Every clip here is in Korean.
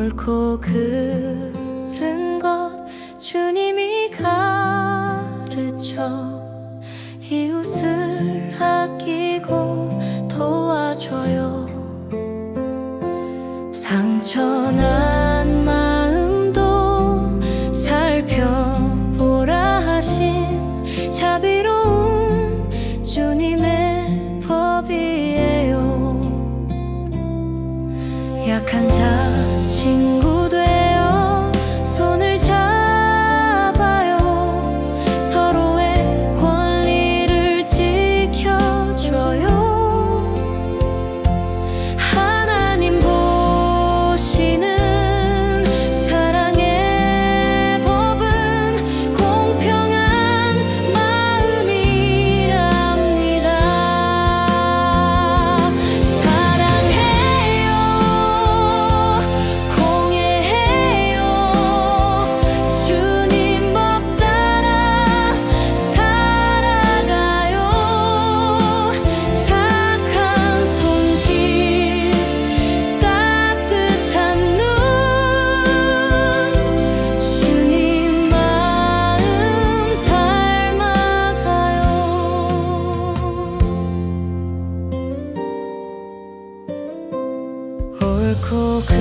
옳고 그른 것 주님이 가르쳐 이웃을 아끼고 도와줘요. 상처난 마음도 살펴보라 하신 자비로운 주님의 법이에요. 약한 자 cool.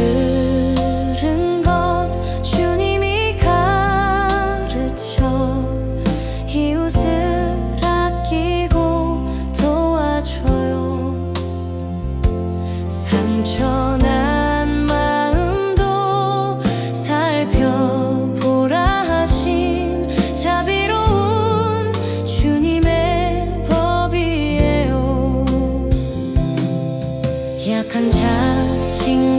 看着情歌。